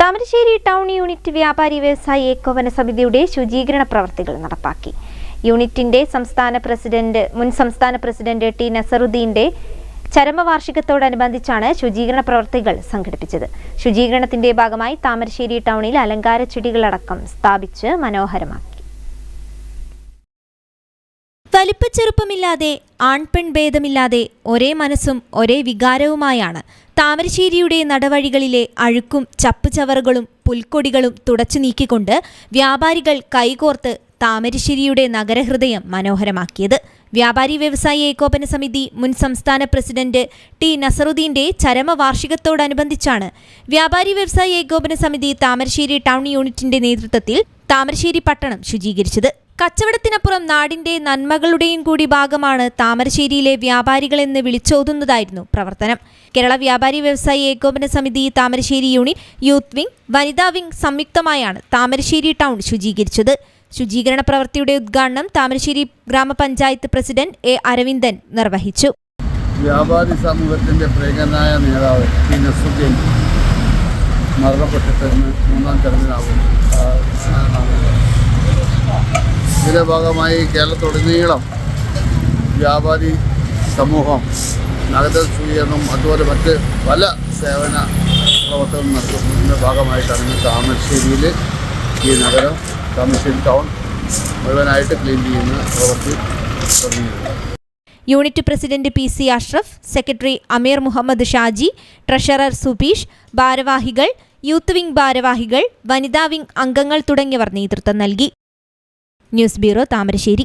Thamarassery town unit വ്യാപാരി വ്യവസായി ഏകോപന സമിതിയുടെ ശുചീകരണ പ്രവർത്തികൾ നടപ്പാക്കി. യൂണിറ്റിന്റെ സംസ്ഥാന പ്രസിഡന്റ് മുൻ സംസ്ഥാന പ്രസിഡന്റ് ടി നസറുദ്ദീന്റെ ചരമവാർഷികത്തോടനുബന്ധിച്ചാണ് ശുചീകരണ പ്രവർത്തികൾ സംഘടിപ്പിച്ചത്. ശുചീകരണത്തിന്റെ ഭാഗമായി താമരശ്ശേരി ടൗണിൽ അലങ്കാര ചെടികളടക്കം സ്ഥാപിച്ച് മനോഹരമാക്കി. വലിപ്പച്ചെറുപ്പമില്ലാതെ ആൺപെൺ ഭേദമില്ലാതെ ഒരേ മനസ്സും ഒരേ വികാരവുമായാണ്. താമരശ്ശേരിയുടെ നടവഴികളിലെ അഴുക്കും ചപ്പുചവറുകളും പുൽക്കൊടികളും തുടച്ചു നീക്കിക്കൊണ്ട് വ്യാപാരികൾ കൈകോർത്ത് താമരശ്ശേരിയുടെ നഗരഹൃദയം മനോഹരമാക്കിയത്. വ്യാപാരി വ്യവസായി ഏകോപന സമിതി മുൻ സംസ്ഥാന പ്രസിഡന്റ് ടി നസറുദ്ദീന്റെ ചരമവാർഷികത്തോടനുബന്ധിച്ചാണ് വ്യാപാരി വ്യവസായി ഏകോപന സമിതി താമരശ്ശേരി ടൗൺ യൂണിറ്റിന്റെ നേതൃത്വത്തിൽ താമരശ്ശേരി പട്ടണം ശുചീകരിച്ചത്. കച്ചവടത്തിനപ്പുറം നാടിന്റെ നന്മകളുടെയും കൂടി ഭാഗമാണ് താമരശ്ശേരിയിലെ വ്യാപാരികളെന്ന് വിളിച്ചോതുന്നതായിരുന്നു പ്രവർത്തനം. Kerala Vyapari Vyavasayi Ekopana Samithi Thamarassery unit youth wing വനിതാ വിംഗ് സംയുക്തമായാണ് താമരശ്ശേരി ടൗൺ ശുചീകരിച്ചത്. ശുചീകരണ പ്രവൃത്തിയുടെ ഉദ്ഘാടനം താമരശ്ശേരി ഗ്രാമപഞ്ചായത്ത് പ്രസിഡന്റ് എ അരവിന്ദൻ നിർവഹിച്ചു. വ്യാപാരി സമൂഹത്തിന്റെ പ്രിയങ്കനായ നേതാവ് മരണപ്പെട്ടിട്ട് മൂന്നാം ചടങ്ങിനാവും. ഇതിന്റെ ഭാഗമായി കേരളത്തിലുടനീളം വ്യാപാരി സമൂഹം നഗര സ്വീകരണം അതുപോലെ മറ്റ് പല സേവന പ്രവർത്തനം നടത്തുന്നതിന്റെ ഭാഗമായിട്ടാണ് ഇന്ന് താമരശ്ശേരിയിൽ ഈ നഗരം താമരശ്ശേരി ടൗൺ മുഴുവനായിട്ട് ക്ലീൻ ചെയ്യുന്ന പ്രവൃത്തി തുടങ്ങിയത് unit president P C Ashraf secretary Ameer Muhammad Shaji treasurer Subeesh ഭാരവാഹികൾ യൂത്ത് വിംഗ് ഭാരവാഹികൾ വനിതാ വിംഗ് അംഗങ്ങൾ തുടങ്ങിയവർ നേതൃത്വം നൽകി. News bureau Thamarassery